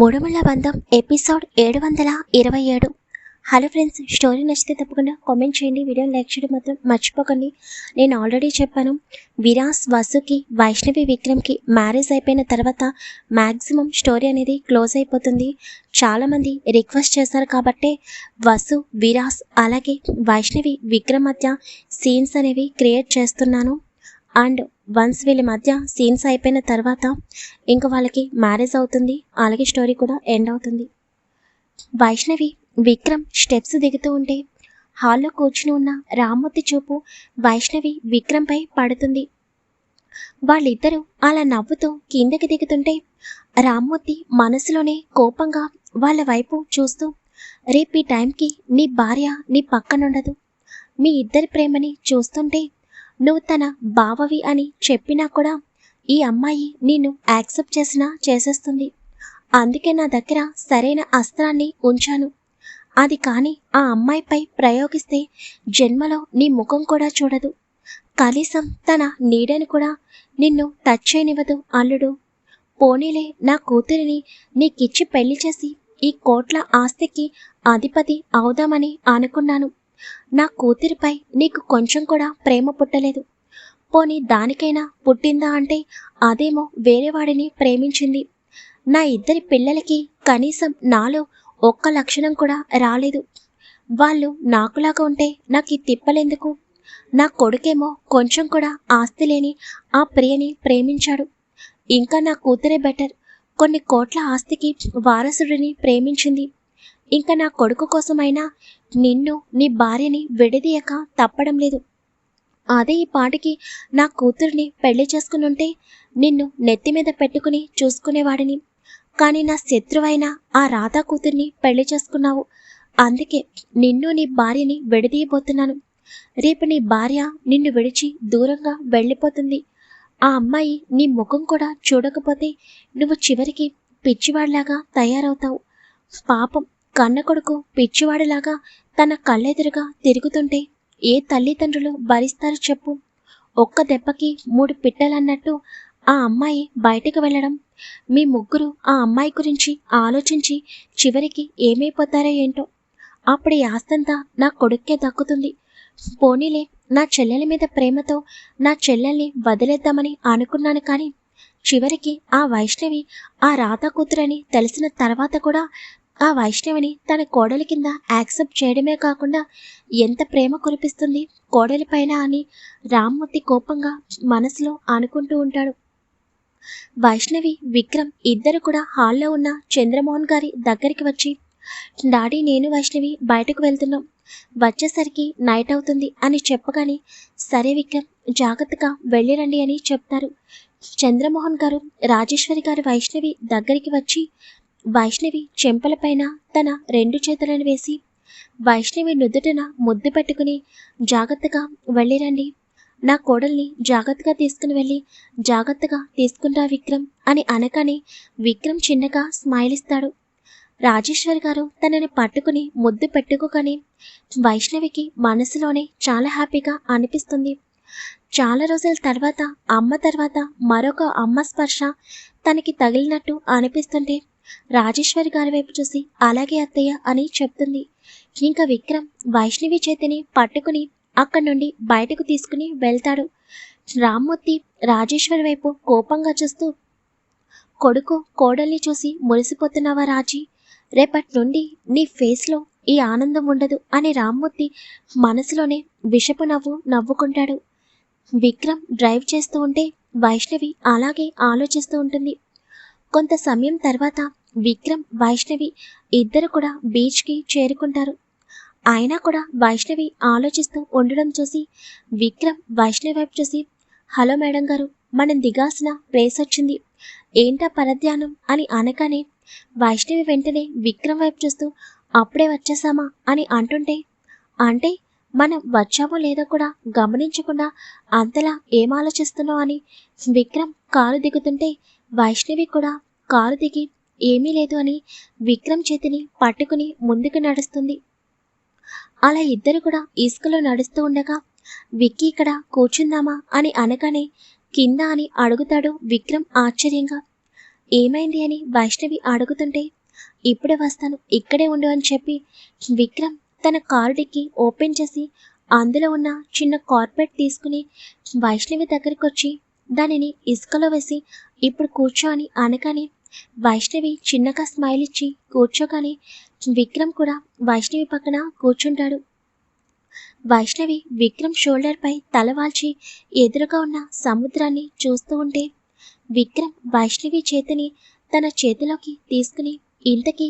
మూడుమల్ల బంధం ఎపిసోడ్ ఏడు వందల ఇరవై ఏడు. హలో ఫ్రెండ్స్ స్టోరీ నచ్చితే తప్పకుండా కామెంట్ చేయండి వీడియో లైక్ చేయడం మాత్రం మర్చిపోకండి. నేను ఆల్రెడీ చెప్పాను విరాస్ వసుకి వైష్ణవి విక్రమ్కి మ్యారేజ్ అయిపోయిన తర్వాత మ్యాక్సిమం స్టోరీ అనేది క్లోజ్ అయిపోతుంది. చాలామంది రిక్వెస్ట్ చేశారు కాబట్టే వసు విరాస్ అలాగే వైష్ణవి విక్రమ్ మధ్య సీన్స్ అనేవి క్రియేట్ చేస్తున్నాను. అండ్ వన్స్ వీళ్ళ మధ్య సీన్స్ అయిపోయిన తర్వాత ఇంకా వాళ్ళకి మ్యారేజ్ అవుతుంది. అలాగే స్టోరీ కూడా ఎండ్ అవుతుంది. వైష్ణవి విక్రమ్ స్టెప్స్ దిగుతూ ఉంటే హాల్లో కూర్చుని ఉన్న రామ్మూర్తి చూపు వైష్ణవి విక్రమ్పై పడుతుంది. వాళ్ళిద్దరూ అలా నవ్వుతూ కిందకి దిగుతుంటే రామ్మూర్తి మనసులోనే కోపంగా వాళ్ళ వైపు చూస్తూ రేపు ఈ టైంకి నీ భార్య నీ పక్కనుండదు. మీ ఇద్దరి ప్రేమని చూస్తుంటే నువ్వు తన బావవి అని చెప్పినా కూడా ఈ అమ్మాయి నిన్ను యాక్సెప్ట్ చేసినా చేసేస్తుంది. అందుకే నా దగ్గర సరైన అస్త్రాన్ని ఉంచాను. అది కానీ ఆ అమ్మాయిపై ప్రయోగిస్తే జన్మలో నీ ముఖం కూడా చూడదు. కనీసం తన నీడని కూడా నిన్ను టచ్ చేయనివ్వదు అల్లుడు. పోనీలే నా కూతురిని నీకిచ్చి పెళ్ళి చేసి ఈ కోట్ల ఆస్తికి అధిపతి అవుదామని అనుకున్నాను. నా కూతురిపై నీకు కొంచెం కూడా ప్రేమ పుట్టలేదు. పోనీ దానికైనా పుట్టిందా అంటే అదేమో వేరే వాడిని ప్రేమించింది. నా ఇద్దరి పిల్లలకి కనీసం నాలో ఒక్క లక్షణం కూడా రాలేదు. వాళ్ళు నాకులాగా ఉంటే నాకు ఈ నా కొడుకేమో కొంచెం కూడా ఆస్తి లేని ఆ ప్రియని ప్రేమించాడు. ఇంకా నా కూతురే బెటర్. కొన్ని కోట్ల ఆస్తికి వారసుడిని ప్రేమించింది. ఇంకా నా కొడుకు కోసమైనా నిన్ను నీ భార్యని విడదీయక తప్పడం లేదు. అదే ఈ పాటికి నా కూతుర్ని పెళ్ళి చేసుకునుంటే నిన్ను నెత్తి మీద పెట్టుకుని చూసుకునేవాడిని. కానీ నా శత్రువైన ఆ రాధా కూతుర్ని పెళ్ళి చేసుకున్నావు. అందుకే నిన్ను నీ భార్యని విడదీయబోతున్నాను. రేపు నీ భార్య నిన్ను విడిచి దూరంగా వెళ్ళిపోతుంది. ఆ అమ్మాయి నీ ముఖం కూడా చూడకపోతే నువ్వు చివరికి పిచ్చివాడిలాగా తయారవుతావు. పాపం కన్న కొడుకు పిచ్చివాడిలాగా తన కళ్ళెదురుగా తిరుగుతుంటే ఏ తల్లిదండ్రులు భరిస్తారు చెప్పు? ఒక్క దెబ్బకి మూడు పిట్టలన్నట్టు ఆ అమ్మాయి బయటకు వెళ్ళడం. మీ ముగ్గురు ఆ అమ్మాయి గురించి ఆలోచించి చివరికి ఏమైపోతారో ఏంటో. అప్పుడు ఈ ఆస్తంతా నా కొడుక్కే దక్కుతుంది. పోనీలే నా చెల్లెల మీద ప్రేమతో నా చెల్లెల్ని వదిలేద్దామని అనుకున్నాను కానీ చివరికి ఆ వైష్ణవి ఆ రాధ కూతురని తెలిసిన తర్వాత కూడా ఆ వైష్ణవిని తన కోడలి కింద యాక్సెప్ట్ చేయడమే కాకుండా ఎంత ప్రేమ కురిపిస్తుంది కోడలి పైన అని రామ్మూర్తి కోపంగా మనసులో అనుకుంటూ ఉంటాడు. వైష్ణవి విక్రమ్ ఇద్దరు కూడా హాల్లో ఉన్న చంద్రమోహన్ గారి దగ్గరికి వచ్చి డాడీ నేను వైష్ణవి బయటకు వెళ్తున్నాం. వచ్చేసరికి నైట్ అవుతుంది అని చెప్పగానే సరే విక్రమ్ జాగ్రత్తగా వెళ్ళిరండి అని చెప్తారు. చంద్రమోహన్ గారు రాజేశ్వరి గారు వైష్ణవి దగ్గరికి వచ్చి వైష్ణవి చెంపలపైన తన రెండు చేతులను వేసి వైష్ణవి నుదుటన ముద్దు పెట్టుకుని జాగ్రత్తగా వెళ్ళిరండి. నా కోడల్ని జాగ్రత్తగా తీసుకుని వెళ్ళి జాగ్రత్తగా తీసుకుంటా విక్రమ్ అని అనగానే విక్రమ్ చిన్నగా స్మైల్ ఇస్తాడు రాజేశ్వరి గారు తనని పట్టుకుని ముద్దు పెట్టుకోగానే వైష్ణవికి మనసులోనే చాలా హ్యాపీగా అనిపిస్తుంది. చాలా రోజుల తర్వాత అమ్మ తర్వాత మరొక అమ్మ స్పర్శ తనకి తగిలినట్టు అనిపిస్తుంటే రాజేశ్వరి గారి వైపు చూసి అలాగే అత్తయ్య అని చెప్తుంది. ఇంకా విక్రమ్ వైష్ణవి చేతిని పట్టుకుని అక్కడి నుండి బయటకు తీసుకుని వెళ్తాడు. రామ్మూర్తి రాజేశ్వరి వైపు కోపంగా చూస్తూ కొడుకు కోడల్ని చూసి మురిసిపోతున్నావా రాజీ? రేపటి నుండి నీ ఫేస్లో ఈ ఆనందం ఉండదు అని రామ్మూర్తి మనసులోనే విషపు నవ్వు నవ్వుకుంటాడు. విక్రమ్ డ్రైవ్ చేస్తూ ఉంటే వైష్ణవి అలాగే ఆలోచిస్తూ ఉంటుంది. కొంత సమయం తర్వాత విక్రమ్ వైష్ణవి ఇద్దరు కూడా బీచ్కి చేరుకుంటారు. అయినా కూడా వైష్ణవి ఆలోచిస్తూ ఉండడం చూసి విక్రమ్ వైష్ణవి వైపు చూసి హలో మేడం గారు మనం దిగాల్సిన ప్లేస్ వచ్చింది. ఏంటా పరధ్యానం? అని అనగానే వైష్ణవి వెంటనే విక్రమ్ వైపు చూస్తూ అప్పుడే వచ్చేసామా? అని అంటుంటే అంటే మనం వచ్చామో లేదో కూడా గమనించకుండా అంతలా ఏం ఆలోచిస్తున్నావు? అని విక్రమ్ కారు దిగుతుంటే వైష్ణవి కూడా కారు దిగి ఏమీ లేదు అని విక్రమ్ చేతిని పట్టుకుని ముందుకు నడుస్తుంది. అలా ఇద్దరు కూడా ఇసుకలో నడుస్తూ ఉండగా విక్కీ ఇక్కడ కూర్చుందామా? అని అనగానే కింద అని అడుగుతాడు విక్రమ్ ఆశ్చర్యంగా. ఏమైంది? అని వైష్ణవి అడుగుతుంటే ఇప్పుడే వస్తాను ఇక్కడే ఉండు అని చెప్పి విక్రమ్ తన కారు డిక్కి ఓపెన్ చేసి అందులో ఉన్న చిన్న కార్పెట్ తీసుకుని వైష్ణవి దగ్గరికి వచ్చి దానిని ఇసుకలో వేసి ఇప్పుడు కూర్చో అని అనగానే వైష్ణవి చిన్నగా స్మైల్ ఇచ్చి కూర్చోగానే విక్రమ్ కూడా వైష్ణవి పక్కన కూర్చుంటాడు. వైష్ణవి విక్రమ్ షోల్డర్ పై తల వాల్చి ఎదురుగా ఉన్న సముద్రాన్ని చూస్తూ ఉంటే విక్రమ్ వైష్ణవి చేతిని తన చేతిలోకి తీసుకుని ఇంతకీ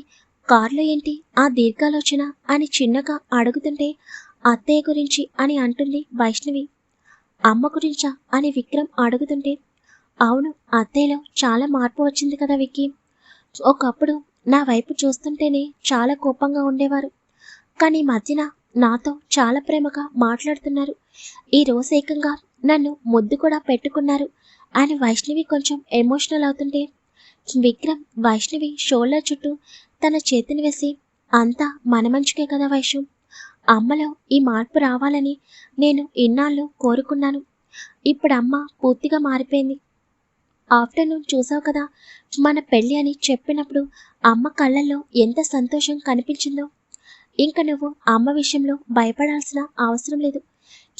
కార్లో ఏంటి ఆ దీర్ఘాలోచన అని చిన్నగా అడుగుతుంటే అత్తయ్య గురించి అని అంటుంది వైష్ణవి. అమ్మ గురించా అని విక్రమ్ అడుగుతుంటే అవును అత్తయ్యలో చాలా మార్పు వచ్చింది కదా విక్కీ. ఒకప్పుడు నా వైపు చూస్తుంటేనే చాలా కోపంగా ఉండేవారు. కానీ ఈ మధ్యన నాతో చాలా ప్రేమగా మాట్లాడుతున్నారు. ఈ రోజు ఏకంగా నన్ను ముద్దు కూడా పెట్టుకున్నారు. అని వైష్ణవి కొంచెం ఎమోషనల్ అవుతుంటే విక్రమ్ వైష్ణవి షోల్డర్ చుట్టూ తన చేతిని వేసి అంతా మన మంచికే కదా వైషు. అమ్మలో ఈ మార్పు రావాలని నేను ఇన్నాళ్ళు కోరుకున్నాను. ఇప్పుడు అమ్మ పూర్తిగా మారిపోయింది. ఆఫ్టర్నూన్ చూసావు కదా మన పెళ్ళి అని చెప్పినప్పుడు అమ్మ కళ్ళల్లో ఎంత సంతోషం కనిపించిందో. ఇంకా నువ్వు అమ్మ విషయంలో భయపడాల్సిన అవసరం లేదు.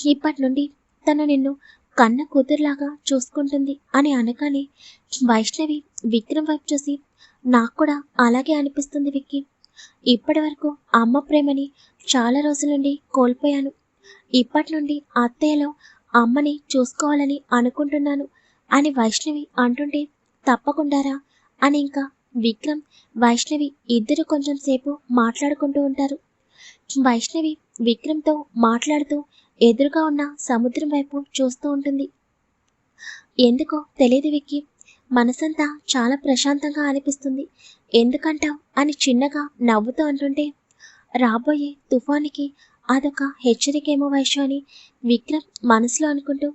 ఇప్పటి నుండి తను నిన్ను కన్న కూతురులాగా చూసుకుంటుంది అని అనగానే వైష్ణవి విక్రమ్ వైపు చూసి నాకు కూడా అలాగే అనిపిస్తుంది విక్కి. ఇప్పటి వరకు అమ్మ ప్రేమని చాలా రోజుల నుండి కోల్పోయాను. ఇప్పటి నుండి అత్తయ్యలో అమ్మని చూసుకోవాలని అనుకుంటున్నాను. అని వైష్ణవి అంటుంటే తప్పకుండారా? అని ఇంకా విక్రమ్ వైష్ణవి ఇద్దరు కొంచెం సేపు మాట్లాడుకుంటూ ఉంటారు. వైష్ణవి విక్రమ్తో మాట్లాడుతూ ఎదురుగా ఉన్న సముద్రం వైపు చూస్తూ ఉంటుంది. ఎందుకో తెలియదు విక్కి. మనసంతా చాలా ప్రశాంతంగా అనిపిస్తుంది. ఎందుకంటావు? అని చిన్నగా నవ్వుతూ అంటుంటే రాబోయే తుఫానికి అదొక హెచ్చరికేమో వైషు అని విక్రమ్ మనసులో అనుకుంటూ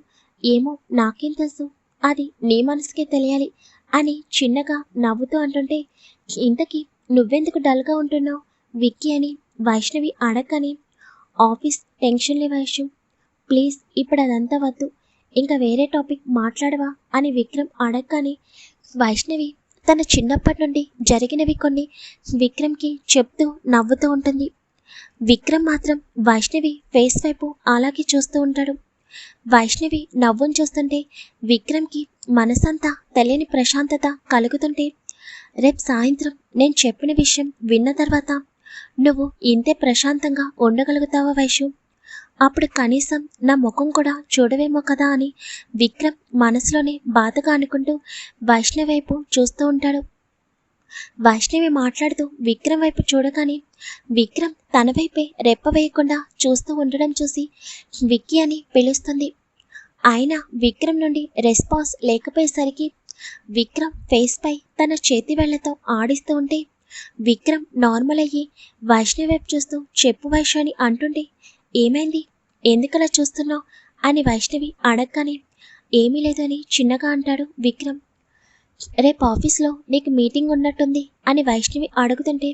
ఏమో నాకేం తెలుసు? అది నీ మనసుకే తెలియాలి అని చిన్నగా నవ్వుతూ అంటుంటే ఇంతకీ నువ్వెందుకు డల్గా ఉంటున్నావు? విక్కీ అని వైష్ణవి అడగని ఆఫీస్ టెన్షన్లే వైషు ప్లీజ్ ఇప్పుడు అదంతా వద్దు. ఇంకా వేరే టాపిక్ మాట్లాడవా? అని విక్రమ్ అడగని వైష్ణవి తన చిన్నప్పటి నుండి జరిగినవి కొన్ని విక్రమ్కి చెప్తూ నవ్వుతూ ఉంటుంది. విక్రమ్ మాత్రం వైష్ణవి ఫేస్ వైపు అలాగే చూస్తూ ఉంటాడు. వైష్ణవి నవ్వును చూస్తుంటే విక్రమ్కి మనసంతా తెలియని ప్రశాంతత కలుగుతుంటే రేపు సాయంత్రం నేను చెప్పిన విషయం విన్న తర్వాత నువ్వు ఇంతే ప్రశాంతంగా ఉండగలుగుతావా వైషు? అప్పుడు కనీసం నా ముఖం కూడా చూడవేమో కదా అని విక్రమ్ మనసులోనే బాధగా అనుకుంటూ వైష్ణవి వైపు చూస్తూ ఉంటాడు. వైష్ణవి మాట్లాడుతూ విక్రమ్ వైపు చూడగానే విక్రమ్ తన వైపే రెప్ప వేయకుండా చూస్తూ ఉండడం చూసి విక్కీ అని పిలుస్తుంది. అయినా విక్రమ్ నుండి రెస్పాన్స్ లేకపోయేసరికి విక్రమ్ ఫేస్ పై తన చేతి వేళ్ళతో ఆడిస్తూ ఉంటే విక్రమ్ నార్మల్ అయ్యి వైష్ణవి వైపు చూస్తూ చెప్పు వైష్ణవి అని అంటుంటే ఏమైంది? ఎందుకలా చూస్తున్నావు? అని వైష్ణవి అడగగానే ఏమీ లేదని చిన్నగా అంటాడు విక్రమ్. రేపు ఆఫీస్లో నీకు మీటింగ్ ఉన్నట్టుంది అని వైష్ణవి అడుగుతుంటే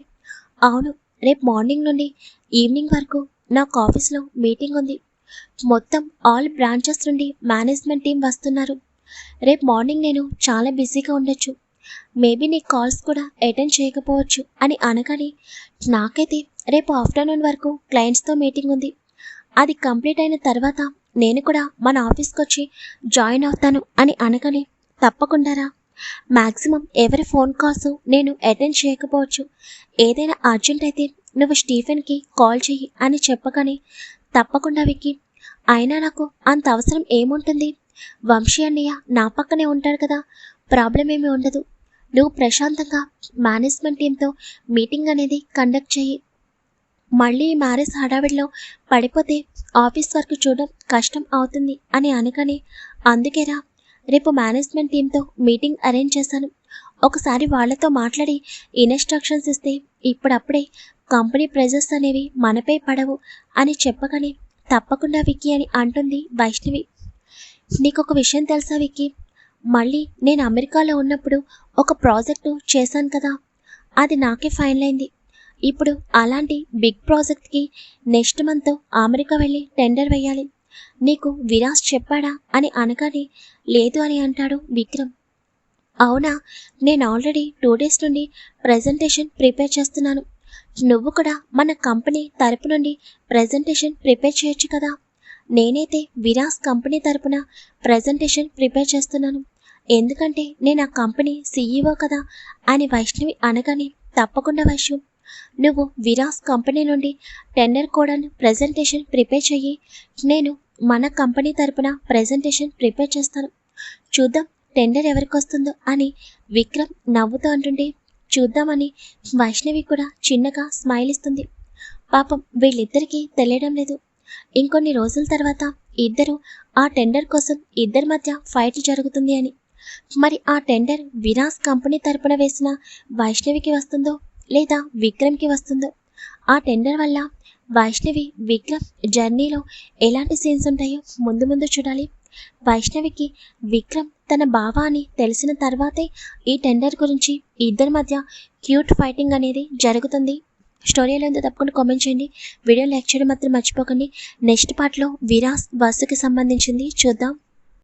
అవును రేపు మార్నింగ్ నుండి ఈవినింగ్ వరకు నాకు ఆఫీస్లో మీటింగ్ ఉంది. మొత్తం ఆల్ బ్రాంచెస్ నుండి మేనేజ్మెంట్ టీం వస్తున్నారు. రేపు మార్నింగ్ నేను చాలా బిజీగా ఉండొచ్చు. మేబీ నీ కాల్స్ కూడా అటెండ్ చేయకపోవచ్చు అని అనగానే నాకైతే రేపు ఆఫ్టర్నూన్ వరకు క్లయింట్స్తో మీటింగ్ ఉంది. అది కంప్లీట్ అయిన తర్వాత నేను కూడా మన ఆఫీస్కి వచ్చి జాయిన్ అవుతాను అని అనగానే తప్పకుండారా మ్యాక్సిమం ఎవరి ఫోన్ కాల్స్ నేను అటెండ్ చేయకపోవచ్చు. ఏదైనా అర్జెంట్ అయితే నువ్వు స్టీఫెన్కి కాల్ చెయ్యి అని చెప్పగానే తప్పకుండా విక్కి. అయినా నాకు అంత అవసరం ఏముంటుంది? వంశీ అన్నయ్య నా పక్కనే ఉంటాడు కదా. ప్రాబ్లం ఏమీ ఉండదు. నువ్వు ప్రశాంతంగా మేనేజ్మెంట్ టీంతో మీటింగ్ అనేది కండక్ట్ చెయ్యి. మళ్ళీ ఈ మ్యారేజ్ హడావిడిలో పడిపోతే ఆఫీస్ వర్క్ చూడడం కష్టం అవుతుంది అని అనగానే అందుకేరా రేపు మేనేజ్మెంట్ టీంతో మీటింగ్ అరేంజ్ చేశాను ఒకసారి వాళ్ళతో మాట్లాడి ఇన్స్ట్రక్షన్స్ ఇస్తే ఇప్పుడప్పుడే కంపెనీ ప్రెజర్స్ అనేవి మనపై పడవు అని చెప్పగానే తప్పకుండా విక్కీ అని అంటుంది వైష్ణవి. నీకు ఒక విషయం తెలుసా విక్కీ? మళ్ళీ నేను అమెరికాలో ఉన్నప్పుడు ఒక ప్రాజెక్టు చేశాను కదా. అది నాకే ఫైనల్ అయింది. ఇప్పుడు అలాంటి బిగ్ ప్రాజెక్ట్కి నెక్స్ట్ మంత్ అమెరికా వెళ్ళి టెండర్ వేయాలి. నీకు విరాజ్ చెప్పాడా? అని అనగానే లేదు అని అంటాడు విక్రమ్. అవునా? నేను ఆల్రెడీ టూ డేస్ నుండి ప్రజెంటేషన్ ప్రిపేర్ చేస్తున్నాను. నువ్వు కూడా మన కంపెనీ తరపు నుండి ప్రజెంటేషన్ ప్రిపేర్ చేయొచ్చు కదా? నేనైతే విరాస్ కంపెనీ తరపున ప్రజెంటేషన్ ప్రిపేర్ చేస్తున్నాను. ఎందుకంటే నేను ఆ కంపెనీ సీఈఓ కదా అని వైష్ణవి అనగానే తప్పకుండా వైష్ణు నువ్వు విరాస్ కంపెనీ నుండి టెండర్ కోడను ప్రజెంటేషన్ ప్రిపేర్ చెయ్యి. నేను మన కంపెనీ తరపున ప్రజెంటేషన్ ప్రిపేర్ చేస్తాను. చూద్దాం టెండర్ ఎవరికి వస్తుందో అని విక్రమ్ నవ్వుతూ అంటుంటే చూద్దామని వైష్ణవి కూడా చిన్నగా స్మైల్ ఇస్తుంది. పాపం వీళ్ళిద్దరికీ తెలియడం లేదు. ఇంకొన్ని రోజుల తర్వాత ఇద్దరు ఆ టెండర్ కోసం ఇద్దరి మధ్య ఫైట్ జరుగుతుంది అని. మరి ఆ టెండర్ విరాస్ కంపెనీ తరపున వేసిన వైష్ణవికి వస్తుందో? లేదా విక్రమ్కి వస్తుందో? ఆ టెండర్ వల్ల వైష్ణవి విక్రమ్ జర్నీలో ఎలాంటి సీన్స్ ఉంటాయో ముందు ముందు చూడాలి. వైష్ణవికి విక్రమ్ తన బావ అని తెలిసిన తర్వాతే ఈ టెండర్ గురించి ఇద్దరి మధ్య క్యూట్ ఫైటింగ్ అనేది జరుగుతుంది. స్టోరీ ఎలా ఉందో తప్పకుండా కామెంట్ చేయండి. వీడియో లైక్ చేయడం మాత్రం మర్చిపోకండి. నెక్స్ట్ పార్ట్లో విరాస్ బస్సుకి సంబంధించింది చూద్దాం.